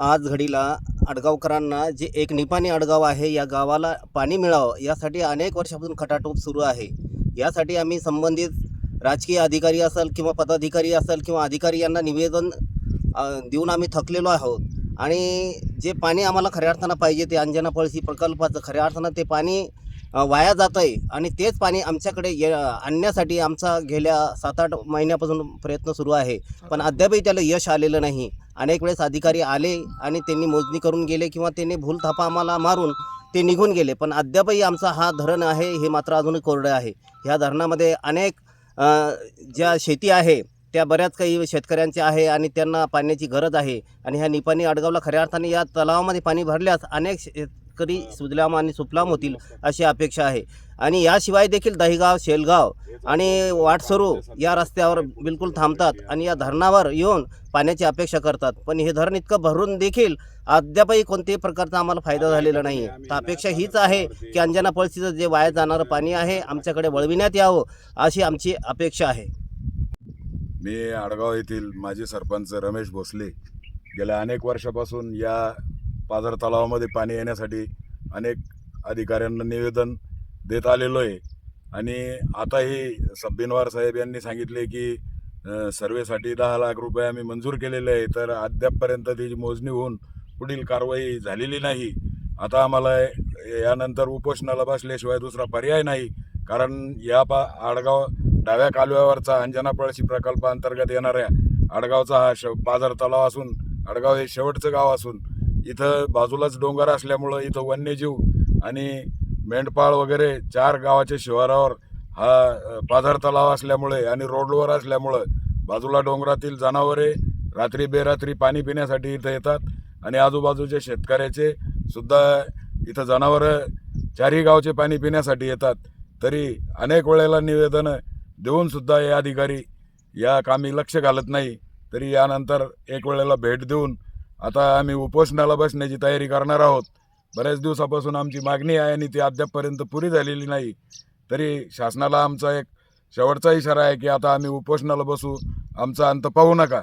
आज घडीला आडगावकरांना जे एक निपाणी आडगाव आहे या गावाला पाणी मिळावं यासाठी अनेक वर्षापासून खटाटोप सुरू आहे. यासाठी आम्ही संबंधित राजकीय अधिकारी असेल किंवा पदाधिकारी असेल किंवा अधिकारी यांना निवेदन देऊन आम्ही थकलेलो आहोत. आणि जे पाणी आम्हाला खऱ्या अर्थानं पाहिजे ते अंजना पळशी प्रकल्पाचं खऱ्या अर्थानं ते पाणी वाया जात आहे आणि तेच पाणी आमच्याकडे ये आणण्यासाठी आमचा गेल्या सात आठ महिन्यापासून प्रयत्न सुरू आहे. पण अद्यापही त्याला यश आलेलं नाही. अनेक वेळेस अधिकारी आले आणि त्यांनी मोजणी करून गेले किंवा त्यांनी भूलथापा आम्हाला मारून ते निघून गेले. पण अद्यापही आमचा हा धरण आहे हे मात्र अजून कोरडं आहे. ह्या धरणामध्ये अनेक ज्या शेती आहे त्या बऱ्याच काही शेतकऱ्यांच्या आहे आणि त्यांना पाण्याची गरज आहे. आणि ह्या निपाणी अडगावला खऱ्या अर्थाने या तलावामध्ये पाणी भरल्यास अनेक शेतकरी सुजलाम आणि सुफलाम होतील अशी अपेक्षा आहे. आणि याशिवाय देखील दहिगाव शेलगाव आणि वाटसरू या रस्त्यावर बिलकुल थांबतात आणि या धरणावर येऊन पाण्याची अपेक्षा करतात. पण हे धरण इतकं भरून देखील अद्यापही कोणत्याही प्रकारचा आम्हाला फायदा झालेला नाही. तर अपेक्षा हीच आहे की अंजना पळशीचं जे वाया जाणारं पाणी आहे आमच्याकडे वळविण्यात यावं अशी आमची अपेक्षा आहे. मी आडगाव येथील माजी सरपंच रमेश भोसले गेल्या अनेक वर्षापासून या पाझर तलावामध्ये पाणी येण्यासाठी अनेक अधिकाऱ्यांना निवेदन देत आलेलो आहे. आणि आताही सब्बिनवार साहेब यांनी सांगितले की सर्वेसाठी दहा लाख रुपये आम्ही मंजूर केलेले आहे तर अद्यापपर्यंत त्याची मोजणी होऊन पुढील कारवाई झालेली नाही. आता आम्हाला यानंतर उपोषणाला बसल्याशिवाय दुसरा पर्याय नाही कारण या पा आडगाव डाव्या कालव्यावरचा अंजना पळशी प्रकल्पाअंतर्गत येणाऱ्या आडगावचा हा श पाझर तलाव असून आडगाव हे शेवटचं गाव असून इथं बाजूलाच डोंगर असल्यामुळं इथं वन्यजीव आणि मेंढपाळ वगैरे चार गावाच्या शिवारावर हा पाझर तलाव असल्यामुळे आणि रोडवर असल्यामुळं बाजूला डोंगरातील जनावरे रात्री बेरात्री पाणी पिण्यासाठी इथं येतात आणि आजूबाजूच्या शेतकऱ्याचे सुद्धा इथं जनावरं चारही गावचे पाणी पिण्यासाठी येतात. तरी अनेक वेळेला निवेदनं देऊनसुद्धा या हे अधिकारी या कामी लक्ष घालत नाही. तरी यानंतर एक वेळेला भेट देऊन आता आम्ही उपोषणाला बसण्याची तयारी करणार आहोत. बऱ्याच दिवसापासून आमची मागणी आहे आणि ती अद्यापपर्यंत पुरी झालेली नाही. तरी शासनाला आमचा एक शेवटचा इशारा आहे की आता आम्ही उपोषणाला बसू. आमचा अंत पाहू नका.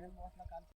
irgendwas markant.